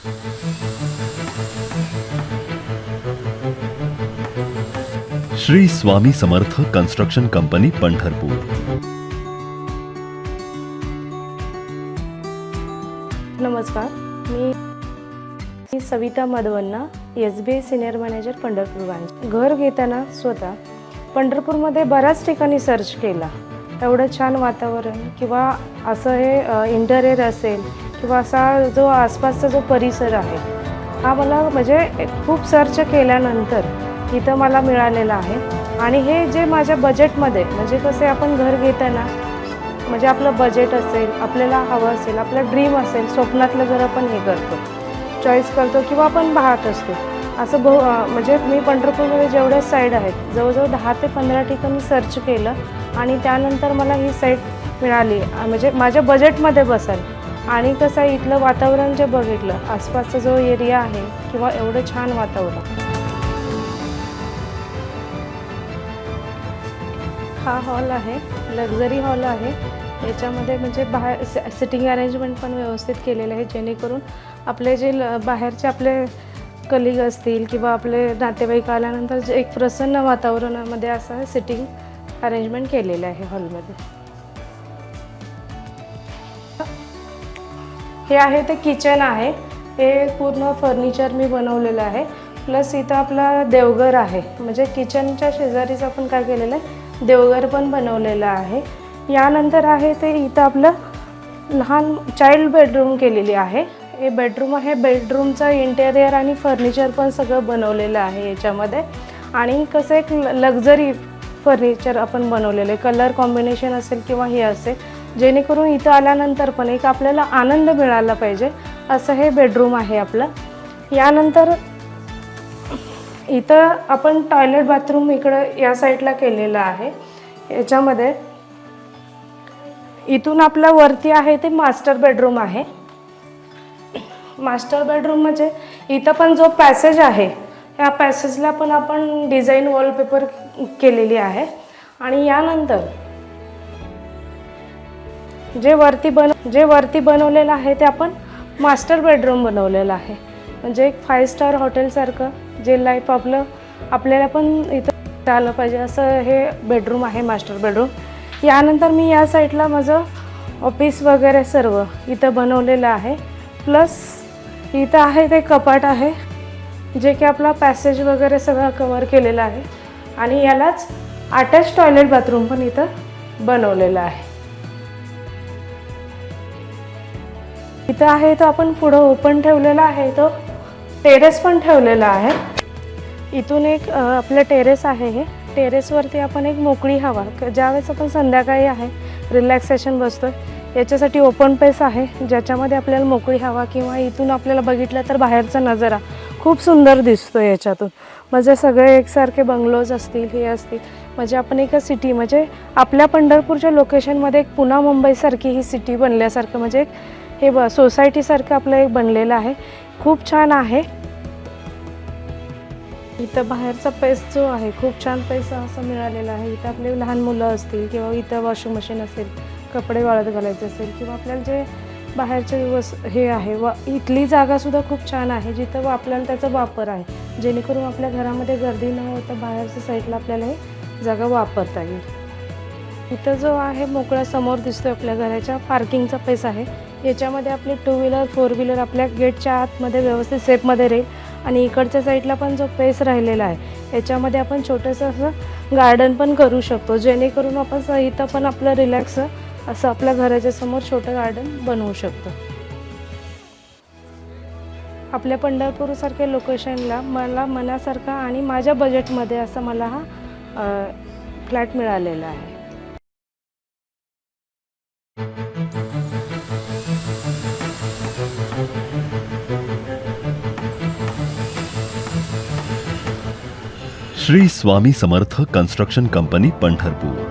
Shri Swami Samarth construction company Pandharpur. नमस्कार. मी मी Savita Madhavanna S B I senior manager Pandharpur branch घर घेताना स्वतः पंढरपूरमध्ये बऱ्याच ठिकाणी सर्च केला. एवढं छान वातावरण किंवा असं हे इंटरियर असेल किंवा असा जो आसपासचा जो परिसर आहे हा मला म्हणजे खूप सर्च केल्यानंतर इथं मला मिळालेला आहे. आणि हे जे माझ्या बजेटमध्ये म्हणजे कसे आपण घर घेताना म्हणजे आपलं बजेट असेल आपल्याला हवं असेल आपलं ड्रीम असेल स्वप्नातलं घर आपण हे करतो. चॉईस करतो किंवा आपण पाहत असतो. असं बहु म्हणजे मी पंढरपूरमध्ये जेवढ्या साईड आहेत जवळजवळ दहा ते पंधरा ठिकाणी सर्च केलं आणि त्यानंतर मला ही साईट मिळाली. म्हणजे माझ्या बजेटमध्ये बसेल आणि कसं आहे इथलं वातावरण जे बघितलं आसपासचा जो एरिया आहे किंवा एवढं छान वातावरण. हा हॉल आहे लक्झरी हॉल आहे. याच्यामध्ये म्हणजे बाहेर सिटिंग अरेंजमेंट पण व्यवस्थित केलेलं आहे जेणेकरून आपले जे ल बाहेरचे आपले कलिग असतील किंवा आपले नातेवाईक आल्यानंतर जे एक प्रसन्न वातावरणामध्ये असं सिटिंग अरेंजमेंट केलेलं आहे हॉलमध्ये हे आहे ते किचन आहे. हे पूर्ण फर्निचर मी बनवलेलं आहे. प्लस इथं आपला देवघर आहे. म्हणजे किचनच्या शेजारीच आपण काय केलेलं आहे? देवघर पण बनवलेलं आहे. यानंतर आहे ते इथं आपलं लहान चाइल्ड बेडरूम केलेली आहे. हे बेडरूम आहे. बेडरूमचं इंटेरियर आणि फर्निचर पण सगळं बनवलेलं आहे याच्यामध्ये. आणि कसं एक लक्झरी फर्निचर आपण बनवलेलं आहे. कलर कॉम्बिनेशन असेल किंवा हे असेल जेणेकरून इथं आल्यानंतर पण एक आपल्याला आनंद मिळाला पाहिजे. असं हे बेडरूम आहे आपलं. यानंतर इथं आपण टॉयलेट बाथरूम इकडं या साईडला केलेलं आहे. याच्यामध्ये इथून आपलं वरती आहे ते मास्टर बेडरूम आहे. मास्टर बेडरूम म्हणजे इथं पण जो पॅसेज आहे या पॅसेजला पण आपण डिझाईन वॉलपेपर केलेली आहे. आणि यानंतर जे वरती बन जे वरती बनवलेलं आहे ते आपण मास्टर बेडरूम बनवलेलं आहे. म्हणजे एक फाय स्टार हॉटेलसारखं जे लाईफ आपलं आपल्याला पण इथं आलं पाहिजे. असं हे बेडरूम आहे मास्टर बेडरूम यानंतर मी या साईडला माझं ऑफिस वगैरे सर्व इथं बनवलेलं आहे. प्लस इथं आहे ते कपाट आहे जे की आपला पॅसेज वगैरे सगळं कवर केलेलं आहे. आणि यालाच अटॅच टॉयलेट बाथरूम पण इथं बनवलेलं आहे. इथं आहे तो आपण पुढं ओपन ठेवलेला आहे. तो टेरेस पण ठेवलेला आहे. इथून एक आपलं टेरेस आहे हे. टेरेसवरती आपण एक मोकळी हवा. ज्यावेळेस आपण संध्याकाळी आहे रिलॅक्सेशन बसतो याच्यासाठी ओपन पेस आहे. ज्याच्यामध्ये आपल्याला मोकळी हवा किंवा इथून आपल्याला बघितलं तर बाहेरचा नजारा खूप सुंदर दिसतो याच्यातून. म्हणजे सगळे एकसारखे बंगलोज असतील हे असतील. म्हणजे आपण एका सिटी म्हणजे आपल्या पंढरपूरच्या लोकेशनमध्ये एक पुन्हा मुंबईसारखी ही सिटी बनल्यासारखं म्हणजे एक हे ब सोसायटीसारखं आपलं एक बनलेलं आहे. खूप छान आहे. इथं बाहेरचा पैस जो आहे खूप छान पैसा असा मिळालेला आहे. इथं आपले लहान मुलं असतील किंवा इथं वॉशिंग मशीन असेल कपडे वाळत घालायचे असेल किंवा आपल्याला जे बाहेरचे वस हे आहे व इथली जागासुद्धा खूप छान आहे जिथं आपल्याला त्याचा वापर आहे. जेणेकरून आपल्या घरामध्ये गर्दी न होता बाहेरच्या साईडला आपल्याला हे जागा वापरता येईल. इथं जो आहे मोकळा समोर दिसतो आपल्या घराच्या पार्किंगचा पैसा आहे. याच्यामध्ये आपली टू व्हीलर फोर व्हीलर आपल्या गेटच्या आतमध्ये व्यवस्थित सेफमध्ये राहील. आणि इकडच्या साईडला पण जो पेस राहिलेला आहे याच्यामध्ये आपण छोटंसं असं गार्डन पण करू शकतो. जेणेकरून आपण इथं पण आपलं रिलॅक्स असं आपल्या घराच्या समोर छोटं गार्डन बनवू शकतो. आपल्या पंढरपूरसारख्या लोकेशनला मला मनासारखा आणि माझ्या बजेटमध्ये असं मला हा फ्लॅट मिळालेला आहे. Shri Swami Samarth construction company Pandharpur.